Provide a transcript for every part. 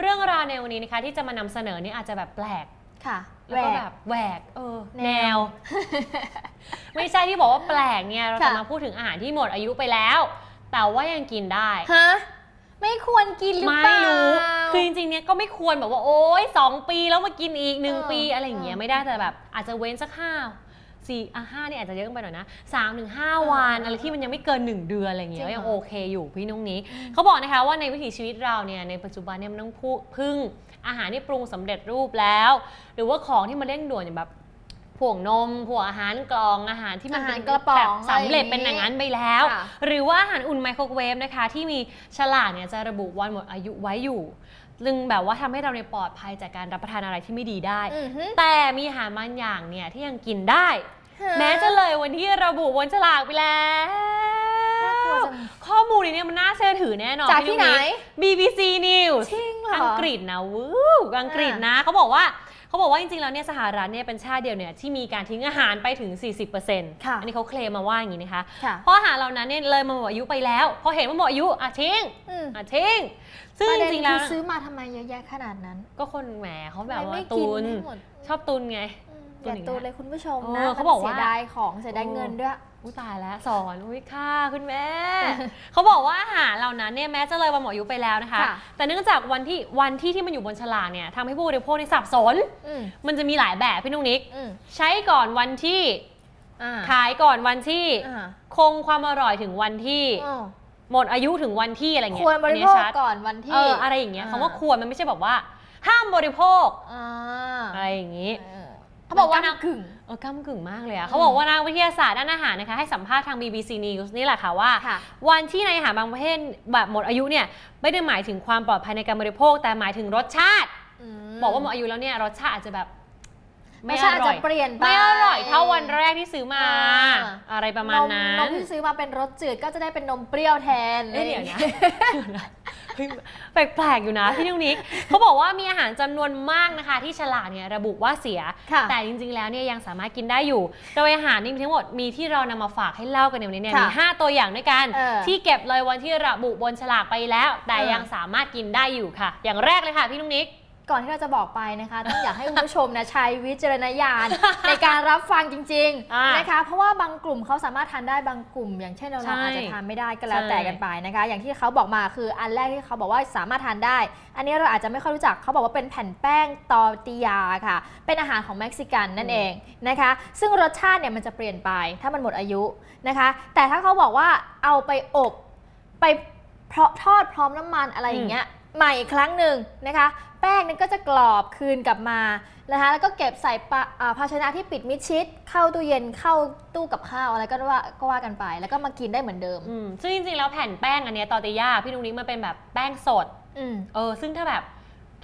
เรื่องราวในวันนี้นะคะที่จะมานำเสนอนี่อาจจะแบบแปลกค่ะแล้วก็หกแบบแหวกเออ แนแนววไม่ใช่ที่บอกว่าแปลกเนี่ยเราค่ะจะมาพูดถึงอาหารที่หมดอายุไปแล้ว แต่ว่ายังกินได้ ฮะไม่ควรกินหรือไม่เปล่า รู้ คือจริงๆ เนี่ยก็ไม่ควรแบบว่าโอ๊ยสองปีแล้วมากินอีกหนึ่งเออปีอะไรอย่างเงี้ยเออ ไม่ได้แต่แบบ อาจจะเว้นสักห้า สี่อะห้านี่อาจจะเยอะไปหน่อยนะสามถึงห้าเออวันเออออะไรที่มันยังไม่เกินหนึ่งเดือนอะไรอย่างเงี้ยจริงยังเหรอโอเคอยู่พี่นุ้งนี้ เขาบอกนะคะว่าในวิถีชีวิตเราเนี่ยในปัจจุบันเนี่ยมันต้องพูพึ่งอาหารที่ปรุงสำเร็จรูปแล้ว หรือว่าของที่มันเร่งด่วนอย่างแบบพวกนมพวกอาหารกล่องอาหารที่มันอาหารเป็นกระป๋องแบบสำเร็จอะไรอย่างงี้เป็นอย่างนั้นไปแล้ว ค่ะ หรือว่าอาหารอุ่นไมโครเวฟนะคะ ที่มีฉลากเนี่ยจะระบุวันหมดอายุไว้อยู่ ซึ่งแบบว่าทำให้เราในยปลอดภัยจากการรับประทานอะไรที่ไม่ดีได้อือฮึแต่มีอาหารบางอย่างเนี่ยที่ยังกินได้ฮะแม้จะเลยวันที่ระบุบนฉลากไปแล้วน่ากลัวจังข้อมูลนี้เนี่ยมันน่าเชื่อถือแน่นอนจากพี่ที่ไหนนุ้ย BBC News จริงเหรออัอังกฤษนะวู้อังกฤษนะเขาบอกว่า เขาบอกว่าจริงๆแล้วเนี่ยสหรัฐเนี่ยเป็นชาติเดียวเนี่ยที่มีการทิ้งอาหารไปถึง 40%ค่ะอันนี้เขาเคลมมาว่าอย่างนี้นะคะค่ะเพราะอาหารเหล่านั้นเนี่ยเลยมาหมดอายุไปแล้ว พอเห็นว่าหมดอายุอะทิ้งอืมอะทิ้ง ซึ่งประจเด็นริงๆแล้คืวอซื้อมาทำไมเยอะแยะขนาดนั้น ก็คนแหมเขาแบบทำไมว่าไม่ตุกินนให้หมดชอบตุนไงอืมตุอนย่าอย่างตูเงี้ยเลยคุณผู้ชมเอนะอเขาบอกว่ามันเสียดายของเสียดายเงินด้วย อุ้ยตายแล้วสอนอุ้ยค่ะคุณแม่ เขาบอกว่าอาหารเหล่านั้นเนี่ยแม้จะเลยวันหมดอายุไปแล้วนะคะ ค่ะแต่เนื่องจากวันที่วันที่ที่มันอยู่บนฉลากเนี่ยทำให้ผู้บริโภคนี่สับสน อืม มันจะมีหลายแบบพี่นุ้งนิก อืมใช้ก่อนวันที่อ่าขายก่อนวันที่ อ่าคงความอร่อยถึงวันที่อ้อหมดอายุถึงวันที่อะไรเงี้ยควรบริอันโภเนี้ยคชัดก่อนวันที่ เอออะไรอย่างเงี้ยอ่า คำว่าควรมันไม่ใช่แบบว่า ห้ามบริโภคอ่าอะไรอย่างงี้ เออ เขาบอกว่ามันก้ำกึ่งเออก้ากึ่งมากเลยอะอืมเขาบอกว่านักวิทยาศาสตร์ด้านอาหารนะคะให้สัมภาษณ์ทาง BBC News นี่แหละค่ะว่าค่ะวันที่ในอาหารบางประเภทแบบหมดอายุเนี่ยไม่ได้หมายถึงความปลอดภัยในการบริโภค แต่หมายถึงรสชาติมบอกว่าหมดอายุแล้วเนี่ยรสชาติอาจจะแบบไม่ไม่ใช่ออาจร่จะอยเปลี่ยนไปไม่อร่อยเท่าวันแรกที่ซื้อมาอ่าอะไรประมาณนั้นนมที่ซื้อมาเป็นรสจืดก็จะได้เป็นนมเปรี้ยวแทนเอ้ยเดี๋ยวนะเฮ้ย แปลกๆอยู่นะพี่นุ้งนิกเขาบอกว่ามีอาหารจำนวนมากนะคะ ที่ฉลากเนี่ยระบุว่าเสียค่ะแต่จริงๆแล้วเนี่ยยังสามารถกินได้อยู่ โดยอาหารนี่มีทั้งหมดมีที่เรานำมาฝากให้เล่ากันในวันนี้เนี่ยค่ะมี5ตัวอย่างด้วยกันเออที่เก็บเลยวันที่ระบุบนฉลากไปแล้ว แต่เออยังสามารถกินได้อยู่ค่ะ อย่างแรกเลยค่ะพี่นุ้งนิก ก่อนที่เราจะบอกไปนะคะต้องอยากให้คุณผู้ชมนะใช้วิจารณญาณ ในการรับฟังจริงอ่าๆนะคะเพราะว่าบางกลุ่มเขาสามารถทานได้บางกลุ่ม อย่างเช่นเราใช่เราอาจจะทานไม่ได้ก็แล้วใช่แต่กันไปนะคะ อย่างที่เขาบอกมาคืออันแรกที่เขาบอกว่าสามารถทานได้ อันนี้เราอาจจะไม่ค่อยรู้จักเขาบอกว่าเป็นแผ่นแป้งตอร์ติยาค่ะ เป็นอาหารของเม็กซิกันนั่นเองนะคะ ซึ่งรสชาติเนี่ยมันจะเปลี่ยนไป ถ้ามันหมดอายุนะคะ แต่ถ้าเขาบอกว่าเอาไปอบไปเพราะทอดพร้อมน้ำมันอะไรอย่างเงี้ย ใหม่อีกครั้งหนึ่งนะคะ แป้งนั้นก็จะกรอบคืนกลับมานะคะแล้วก็เก็บใส่ปะอ่าภาชนะที่ปิดมิดชิด เข้าตู้เย็นเข้าตู้กับข้าวอะไรก็ว่าก็ว่ากันไป แล้วก็มากินได้เหมือนเดิมอืมซึ่งจริงๆแล้วแผ่นแป้งอันเนี้ยตอร์ติย่าพี่นุ้งนิกมันเป็นแบบแป้งสดอืมเออซึ่งถ้าแบบ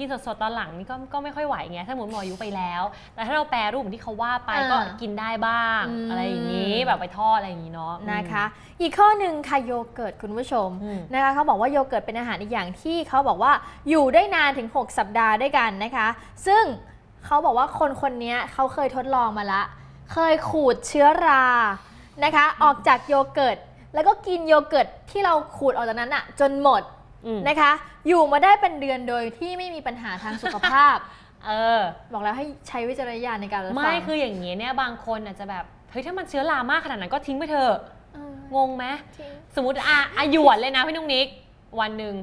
กินสดๆตอนหลังนี่ก็ก็ไม่ค่อยไหวไงถ้าหมดหมดอายุไปแล้ว แต่ถ้าเราแปรรูปเหมือนที่เขาว่าไปอ่าก็กินได้บ้างอืมอะไรอย่างนี้แบบไปทอดอะไรอย่างนี้เนาะนะคะ อีกข้อหนึ่งค่ะโยเกิร์ตคุณผู้ชมอืมนะคะเขาบอกว่าโยเกิร์ตเป็นอาหารอีกอย่างที่เขาบอกว่าอยู่ได้นานถึง 6 สัปดาห์ด้วยกันนะคะ ซึ่งเขาบอกว่าคนคนนี้เขาเคยทดลองมาละ เคยขูดเชื้อรานะคะ ออกจากโยเกิร์ตแล้วก็กินโยเกิร์ตที่เราขูดออกจากนั้นอะจนหมดอืม นะคะ อยู่มาได้เป็นเดือนโดยที่ไม่มีปัญหาทางสุขภาพ เออ บอกแล้วให้ใช้วิจารณญาณในการรับฟังไม่คืออย่างนี้เนี่ยบางคนอาจจะแบบเฮ้ยถ้ามันเชื้อรามากขนาดนั้นก็ทิ้งไปเถอะเอองงไหมทิ้งสมมติอะอาหยวนเลยนะพี่นุ้งนิกวันหนึ่ง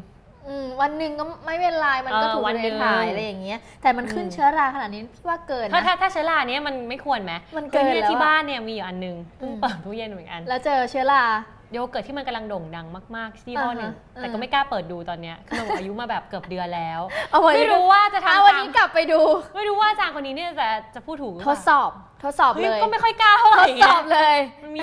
อืมวันหนึ่งก็ไม่เป็นไรมันก็เออถูกวันเลหนึ่ยงถ่ายอะไรอย่างเงี้ย แต่มันขึ้นอืมเชื้อราขนาดนี้พี่ว่าเกินถ้านะถ้าถ้าเชื้อราเนี้ยมันไม่ควรไหมมันเกินคือเนี่ยแล้วที่อะบ้านเนี่ยมีอยู่อันหนึงเพิ่งอืมเปิดตู้เย็นเหมือนกันแล้วเจอเชื้อรา โยเกิร์ตที่มันกำลังโด่งดังมากๆที่ห้อหนึ่งอ่าฮะแต่ก็ไม่กล้าเปิดดูตอนเนี้ยคือมันหมดอายุมาแบบเกือบเดือนแล้ว เอาวันไม่นี้รู้ว่าจะเอาทำวันตามนี้กลับไปดู ไม่รู้ว่าอาจารย์คนนี้เนี่ยจะจะพูดถูกหรือทเปดล่าสอบทดสอบเฮ้เลยก็ไม่ค่อยกล้าเท่าไหทร่ดสอบเลยมันมี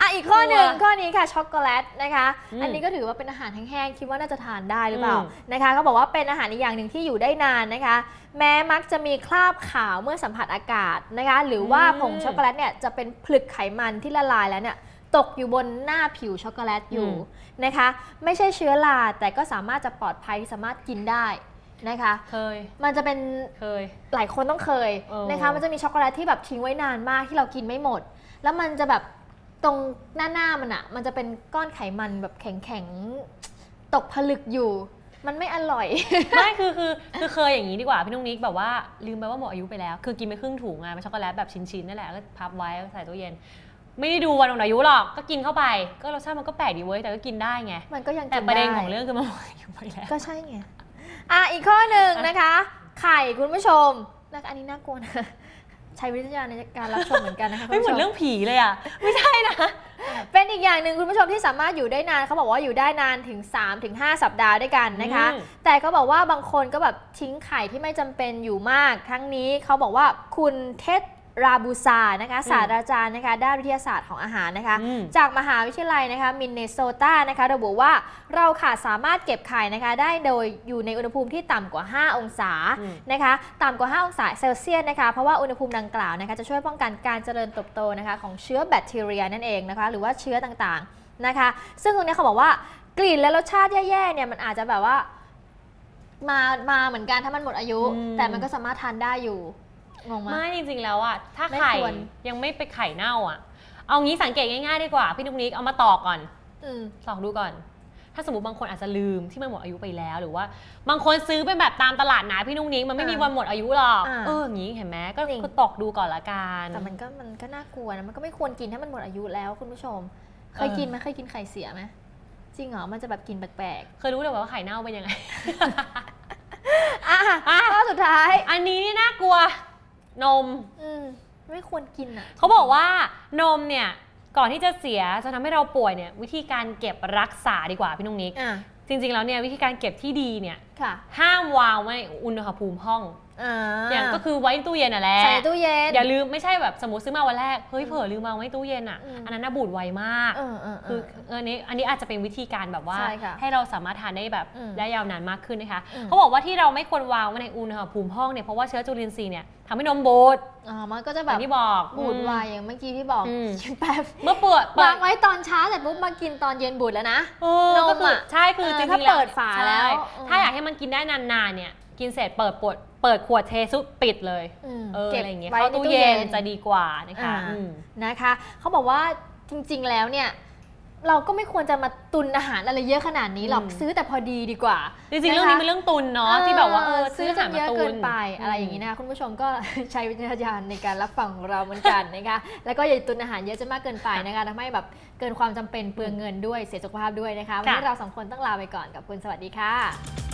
อะอีกข้อหนึ่งกลัวข้อนี้ค่ะช็อกโกแลตนะคะ อืมอันนี้ก็ถือว่าเป็นอาหารแห้งๆคิดว่าน่าจะทานได้หรือเปล่าอืม นะคะก็บอกว่าเป็นอาหารอีกอย่างหนึ่งที่อยู่ได้นานนะคะ แม้มักจะมีคราบขาวเมื่อสัมผัสอากาศนะคะ หรือว่าผงช็อกโกแลตเนี่ยจะเป็นผลึกไขมันที่ละลายแล้วเนี่ย ตกอยู่บนหน้าผิวช็อกโกแลตอยู่นะคะ ไม่ใช่เชื้อราแต่ก็สามารถจะปลอดภัยสามารถกินได้นะคะ เคย มันจะเป็นเคย หลายคนต้องเคยเออนะคะ มันจะมีช็อกโกแลตที่แบบทิ้งไว้นานมากที่เรากินไม่หมด แล้วมันจะแบบตรงหน้าหน้ามันอะมันจะเป็นก้อนไขมันแบบแข็งๆตกผลึกอยู่ มันไม่อร่อย ไม่คือคือคือเคยอย่างนี้ดีกว่าพี่นุ้งนิกแบบว่าลืมไปว่าหมดอายุไปแล้ว คือกินไปครึ่งถุงอะเป็นช็อกโกแลตแบบชิ้นๆนั่นแหละก็พับไว้ใส่ตู้เย็น ไม่ได้ดูวันหมดอายุหรอก ก็กินเข้าไป ก็รสชาติมันก็แปลกดีเว้ย แต่ก็กินได้ไง มันก็ยังแต่กินประเด็นได้ของเรื่องคือมันหมดอายุไปแล้ว ก็ใช่ไง อะอีกข้อหนึ่งนะคะ ไข่คุณผู้ชมนะอันนี้น่ากลัวนะใช้วิทยาในการรับชมเหมือนกันนะคะคุณไม่เหมืผู้อนชเรื่องผีเลยอะ ไม่ใช่นะ เป็นอีกอย่างหนึ่งคุณผู้ชมที่สามารถอยู่ได้นานเขาบอกว่าอยู่ได้นานถึง 3-5 สัปดาห์ด้วยกันนะคะอืมแต่เขาบอกว่าบางคนก็แบบทิ้งไข่ที่ไม่จำเป็นอยู่มาก ทั้งนี้เขาบอกว่าคุณเท็ด ราบูซานะคะศาสตราจารย์นะคะด้านวิทยาศาสตร์ของอาหารนะคะอืมจากมหาวิทยาลัยนะคะมินเนโซตานะคะระบุว่าเราค่ะสามารถเก็บไข่นะคะ ได้โดยอยู่ในอุณหภูมิที่ต่ำกว่า 5 องศาอืมนะคะต่ำกว่า 5 องศาเซลเซียสนะคะเพราะว่าอุณหภูมิดังกล่าวนะคะจะช่วยป้องกันการเจริญเติบโตนะคะของเชื้อแบคทีเรียนั่นเองนะคะหรือว่าเชื้อต่างๆนะคะ ซึ่งตรงนี้เขาบอกว่ากลิ่นและรสชาติแย่ๆเนี่ยมันอาจจะแบบว่ามามาเหมือนกันถ้ามันหมดอายุอืมแต่มันก็สามารถทานได้อยู่ งงไหม ไม่จริงๆแล้วอะถ้าไม่ไข่ควร ยังไม่ไปไข่เน่าอะเอางี้สังเกตง่ายๆดีกว่าพี่นุ้งนิกเอามาตอกก่อน อืม ลองดูก่อน ถ้าสมมติบางคนอาจจะลืมที่มันหมดอายุไปแล้วหรือว่า บางคนซื้อเป็นแบบตามตลาดนะพี่นุ้งนิ้งมันไม่มีอ่าวันหมดอายุหรอก อ่าเอออย่างนี้เห็นไหมก็จริง ก็ตอกดูก่อนละกัน แต่มันก็มันก็น่ากลัวนะ มันก็ไม่ควรกินถ้ามันหมดอายุแล้วคุณผู้ชม เคยเออ กินไหมเคยกินไข่เสียไหมจริงเหรอ มันจะแบบกินแปลกเคยรู้เลยว่าไข่เน่าเป็นยังไง ๆ อะอะ ข้อสุดท้าย อันนี้นี่น่ากลัว นม อืมไม่ควรกินอะ เขาบอกว่านมเนี่ย ก่อนที่จะเสียจะทำให้เราป่วยเนี่ย วิธีการเก็บรักษาดีกว่าพี่นุ้งนิก อะ จริง ๆ แล้วเนี่ยวิธีการเก็บที่ดีเนี่ย ค่ะ ห้ามวางไว้ในอุณหภูมิห้อง อ่าอย่างก็คือไว้ในตู้เย็นน่ะแหละใส่ในตู้เย็นอย่าลืมไม่ใช่แบบสมมติซื้อมาวันแรกเฮ้ยเผลอลืมวางไว้ในตู้เย็นอะอืมอันนั้นน่ะบูดไวมากเออเออเอคืออเอออันนี้อันนี้อาจจะเป็นวิธีการแบบว่าใช่ค่ะให้เราสามารถทานได้แบบอืมได้ยาวนานมากขึ้นนะคะอืมเขาบอกว่าที่เราไม่ควรวางไว้ในอุณหภูมิห้องเนี่ยเพราะว่าเชื้อจุลินทรีย์เนี่ยทำให้นมบูดอ่ามันก็จะอแบบย่างที่บอกบูดอืมไวอย่างเมื่อกี้ที่บอกอืมแป๊บเมื่อเปิดเปิวาดงไว้ตอนเช้าแต่ปุ๊บมากินตอนเย็นบูดแล้วนะเออก็คือมอะใช่คือเออจริงๆถ้าแล้วเปิดฝาใช่แล้วอืมถ้าอยากให้มันกินได้นานๆเนี่ย กินเสร็จเปิดปดเปิดขวดเทซุปปิดเลยอืมเออก็บอะไรอย่างเงี้ยไว้เข้าในตู้เย็นจะดีกว่านะคะอ่าอืมนะคะเขาบอกว่าจริง ๆ แล้วเนี่ยเราก็ไม่ควรจะมาตุนอาหารอะไรเยอะขนาดนี้หรอกอืมซื้อแต่พอดีดีกว่า จริงๆเรื่องนี้เป็นเรื่องตุนเนาะที่แบบว่าเออซื้ออาหารจมานเยอะตุเกินนไปอะไรอย่างนี้นะคะคุณผู้ชมก็ใช้วิจารณญาณในการรับฟังของเราเหมือนกันนะคะแล้วก็อย่าตุนอาหารเยอะจนมากเกินไปนะคะทำให้แบบเกินความจำเป็นเปลืองเงินด้วยเสียสุขภาพด้วยนะคะวันนี้ค่ะเราสองคนต้องลาไปก่อนกับคุณสวัสดีค่ะ